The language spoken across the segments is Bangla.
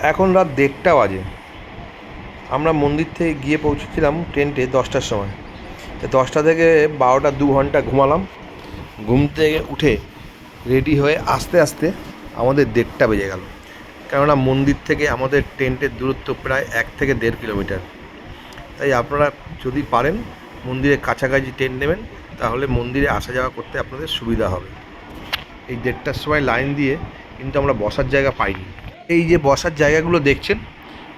এখন রাত দেড়টা বাজে। আমরা মন্দির থেকে গিয়ে পৌঁছেছিলাম টেন্টে দশটার সময়। তো দশটা থেকে বারোটা দু ঘণ্টা ঘুমালাম। ঘুম থেকে উঠে রেডি হয়ে আস্তে আস্তে আমাদের দেড়টা বেজে গেল। কেননা মন্দির থেকে আমাদের টেন্টের দূরত্ব প্রায় এক থেকে দেড় কিলোমিটার। তাই আপনারা যদি পারেন মন্দিরের কাছাকাছি টেন্ট নেবেন, তাহলে মন্দিরে আসা যাওয়া করতে আপনাদের সুবিধা হবে। এই দেড়টার সময় লাইন দিয়ে কিন্তু আমরা বসার জায়গা পাইনি। এই যে বসার জায়গাগুলো দেখছেন,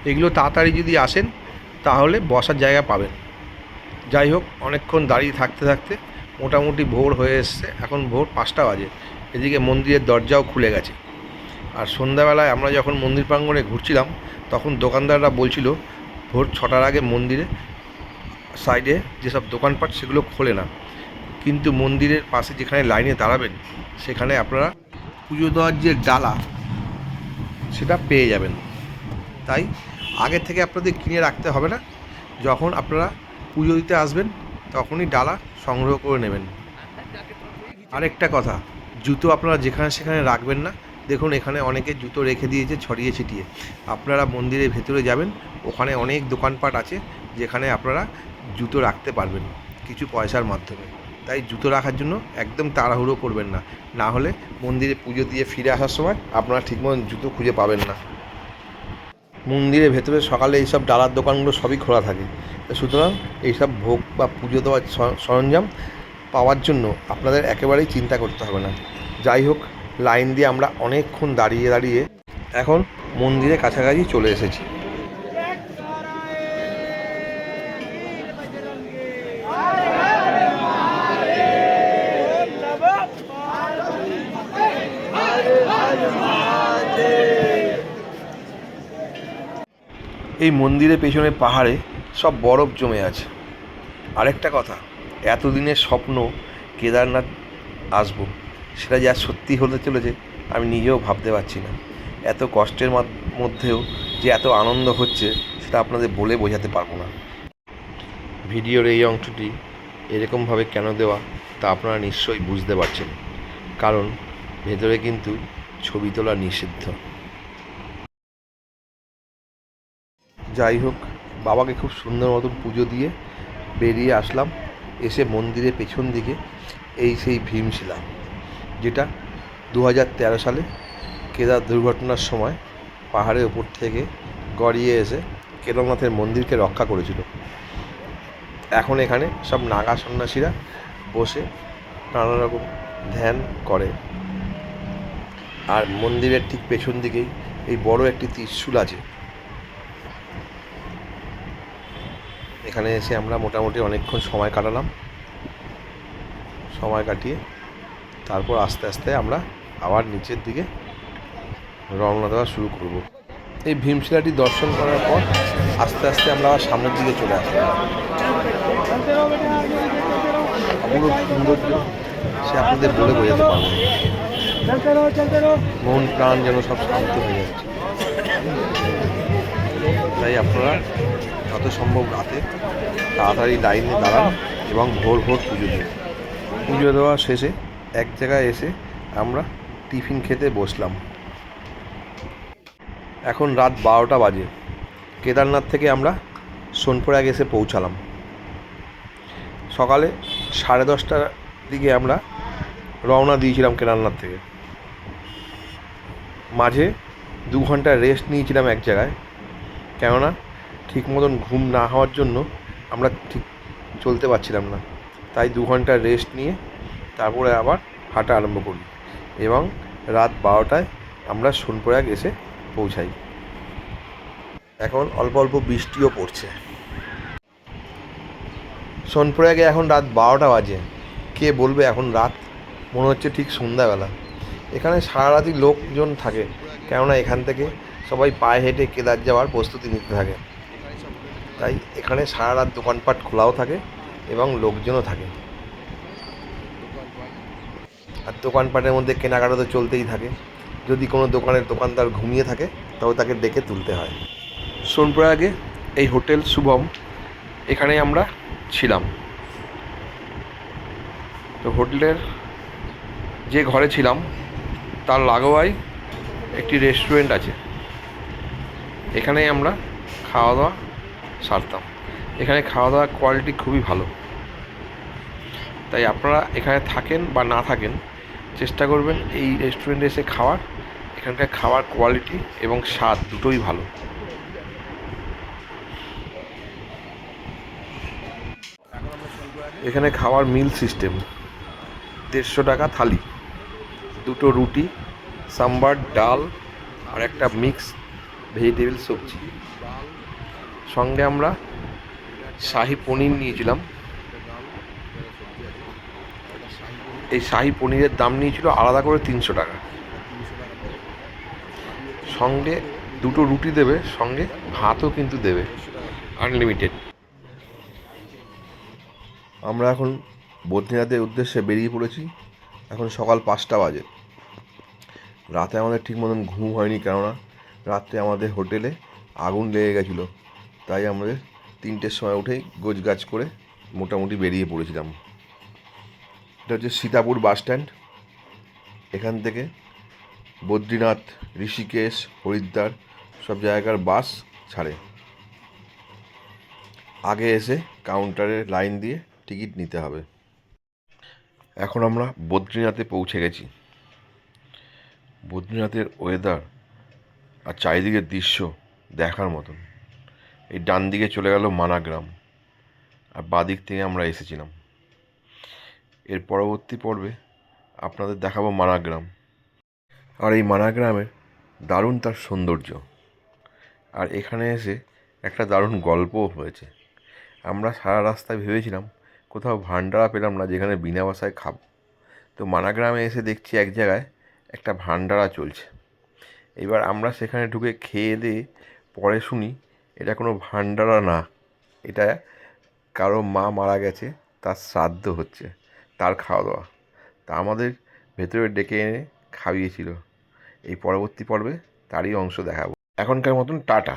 এগুলো তাড়াতাড়ি যদি আসেন, তাহলে বসার জায়গা পাবেন। যাই হোক, অনেকক্ষণ দাঁড়িয়ে থাকতে থাকতে মোটামুটি ভোর হয়ে এসছে। এখন ভোর পাঁচটা বাজে। এদিকে মন্দিরের দরজাও খুলে গেছে। আর সন্ধ্যাবেলায় আমরা যখন মন্দির প্রাঙ্গণে ঘুরছিলাম, তখন দোকানদাররা বলছিল, ভোর ছটার আগে মন্দিরে, সাইডে যেসব দোকানপাট, সেগুলো খোলে না। কিন্তু মন্দিরের পাশে যেখানে লাইনে দাঁড়াবেন, সেখানে আপনারা পুজো দেওয়ার যে ডালা সেটা পেয়ে যাবেন। তাই আগে থেকে আপনাদের কিনে রাখতে হবে না। যখন আপনারা পুজো দিতে আসবেন, তখনই ডালা সংগ্রহ করে নেবেন। আরেকটা কথা, জুতো আপনারা যেখানে সেখানে রাখবেন না। দেখুন, এখানে অনেকে জুতো রেখে দিয়েছে ছড়িয়ে ছিটিয়ে। আপনারা মন্দিরের ভেতরে যাবেন, ওখানে অনেক দোকানপাট আছে, যেখানে আপনারা জুতো রাখতে পারবেন, কিছু পয়সার মাধ্যমে। তাই জুতো রাখার জন্য একদম তাড়াহুড়ো করবেন না। না হলে মন্দিরে পুজো দিয়ে ফিরে আসার সময় আপনারা ঠিকমতো জুতো খুঁজে পাবেন না। মন্দিরের ভেতরে সকালে এইসব ডালার দোকানগুলো সবই খোলা থাকে। সুতরাং এইসব ভোগ বা পুজো দেওয়ার সরঞ্জাম পাওয়ার জন্য আপনাদের একেবারেই চিন্তা করতে হবে না। যাই হোক, লাইন দিয়ে আমরা অনেকক্ষণ দাঁড়িয়ে দাঁড়িয়ে এখন মন্দিরের কাছাকাছি চলে এসেছি। এই মন্দিরের পেছনে পাহাড়ে সব বরফ জমে আছে। আরেকটা কথা, এতদিনের স্বপ্ন কেদারনাথ আসব, সেটা যা সত্যি হতে চলেছে, আমি নিজেও ভাবতে পারছি না। এত কষ্টের মধ্যেও যে এত আনন্দ হচ্ছে, সেটা আপনাদের বলে বোঝাতে পারব না। ভিডিওর এই অংশটি এরকমভাবে কেন দেওয়া, তা আপনারা নিশ্চয়ই বুঝতে পারছেন। কারণ ভেতরে কিন্তু ছবি তোলা নিষিদ্ধ। যাই হোক, বাবাকে খুব সুন্দর মতন পুজো দিয়ে বেরিয়ে আসলাম, এসে মন্দিরের পেছন দিকে এই সেই ভীমশিলা, যেটা দু হাজার তেরো সালে কেদার দুর্ঘটনার সময় পাহাড়ের ওপর থেকে গড়িয়ে এসে কেদারনাথের মন্দিরকে রক্ষা করেছিল। এখন এখানে সব নাগা সন্ন্যাসীরা বসে নানা রকম ধ্যান করে। আর মন্দিরের ঠিক পেছন দিকেই এই বড় একটি ত্রিশূল আছে। এখানে এসে আমরা মোটামুটি অনেকক্ষণ সময় কাটালাম। সময় কাটিয়ে তারপর আস্তে আস্তে আমরা আবার নিচের দিকে রওনা দেওয়া শুরু করব। এই ভীমশিলাটি দর্শন করার পর আস্তে আস্তে আমরা আবার সামনের দিকে চলে আসলাম অপূর্ব সৌন্দর্য সে আপনাদের বলে বোঝাতে পারব। মন, প্রাণ যেন সব শান্ত হয়ে যাচ্ছে। তাই আপনারা যত সম্ভব রাতে তাড়াতাড়ি লাইনে দাঁড়ান এবং ভোর ভোর পুজো দিন। পুজো দেওয়া শেষে এক জায়গায় এসে আমরা টিফিন খেতে বসলাম। এখন রাত বারোটা বাজে। কেদারনাথ থেকে আমরা সোনপুরাগ এসে পৌঁছালাম। সকালে সাড়ে দশটার দিকে আমরা রওনা দিয়েছিলাম কেদারনাথ থেকে। মাঝে দু ঘণ্টা রেস্ট নিয়েছিলাম এক জায়গায়। কেননা ঠিক মতন ঘুম না হওয়ার জন্য আমরা ঠিক চলতে পারছিলাম না। তাই দু ঘণ্টা রেস্ট নিয়ে তারপরে আবার হাঁটা আরম্ভ করি এবং রাত বারোটায় আমরা সোনপ্রয়াগ এসে পৌঁছাই। এখন অল্প অল্প বৃষ্টিও পড়ছে। সোনপ্রয়াগে এখন রাত বারোটা বাজে। কে বলবে এখন রাত? মনে হচ্ছে ঠিক সন্ধ্যাবেলা। এখানে সারা রাতই লোকজন থাকে, কেননা এখান থেকে সবাই পায়ে হেঁটে কেদার যাওয়ার প্রস্তুতি নিতে থাকে। তাই এখানে সারা রাত দোকানপাট খোলাও থাকে এবং লোকজনও থাকে। আর দোকানপাটের মধ্যে কেনাকাটা তো চলতেই থাকে। যদি কোনো দোকানের দোকানদার ঘুমিয়ে থাকে তবে তাকে ডেকে তুলতে হয়। সোনপ্রয়াগে এই হোটেল শুভম এখানে আমরা ছিলাম। তো হোটেলের যে ঘরে ছিলাম, তার লাগোয়াই একটি রেস্টুরেন্ট আছে। এখানেই আমরা খাওয়া দাওয়া সারতাম। এখানে খাওয়া দাওয়ার কোয়ালিটি খুবই ভালো। তাই আপনারা এখানে থাকেন বা না থাকেন, চেষ্টা করবেন এই রেস্টুরেন্টে এসে খাওয়ার। এখানকার খাওয়ার কোয়ালিটি এবং স্বাদ দুটোই ভালো। এখানে খাওয়ার মিল সিস্টেম দেড়শো টাকা থালি, দুটো রুটি, সাম্বার, ডাল আর একটা মিক্স ভেজিটেবল সবজি। সঙ্গে আমরা শাহি পনির নিয়েছিলাম। এই শাহি পনিরের দাম নিয়েছিল আলাদা করে তিনশো টাকা। সঙ্গে দুটো রুটি দেবে, সঙ্গে ভাতও কিন্তু দেবে আনলিমিটেড আমরা এখন বদ্রীনাথের উদ্দেশ্যে বেরিয়ে পড়েছি। এখন সকাল পাঁচটা বাজে। রাতে আমাদের ঠিক মতন ঘুম হয়নি কেননা রাত্রে আমাদের হোটেলে আগুন লেগে গেছিল। তাই আমাদের তিনটের সময় উঠেই গোছগাছ করে মোটামুটি বেরিয়ে পড়েছিলাম। এটা হচ্ছে সীতাপুর বাস স্ট্যান্ড। এখান থেকে বদ্রীনাথ, ঋষিকেশ, হরিদ্বার সব জায়গার বাস ছাড়ে। আগে এসে কাউন্টারে লাইন দিয়ে টিকিট নিতে হবে। এখন আমরা বদ্রীনাথে পৌঁছে গেছি। বদ্রীনাথের ওয়েদার আর চারিদিকের দৃশ্য দেখার মতন। এই ডান দিকে চলে গেল মানাগ্রাম, আর বাদিক থেকে আমরা এসেছিলাম। এর পরবর্তী পর্বে আপনাদের দেখাবো মানাগ্রাম। আর এই মানাগ্রামের দারুণ তার সৌন্দর্য। আর এখানে এসে একটা দারুণ গল্পও হয়েছে। আমরা সারা রাস্তায় ভেবেছিলাম, কোথাও ভান্ডারা পেলাম না যেখানে বিনা বাসায় খাব। তো মানাগ্রামে এসে দেখছি এক জায়গায় একটা ভান্ডারা চলছে। এবার আমরা সেখানে ঢুকে খেয়ে দিয়ে পরে শুনি এটা কোনো ভান্ডারা না। এটা কারও মা মারা গেছে, তার শ্রাদ্ধ হচ্ছে, তার খাওয়া দাওয়া তা আমাদের ভেতরে ডেকে এনে খাইয়েছিল। এই পরবর্তী পর্বে তারই অংশ দেখাবো। এখনকার মতন টাটা।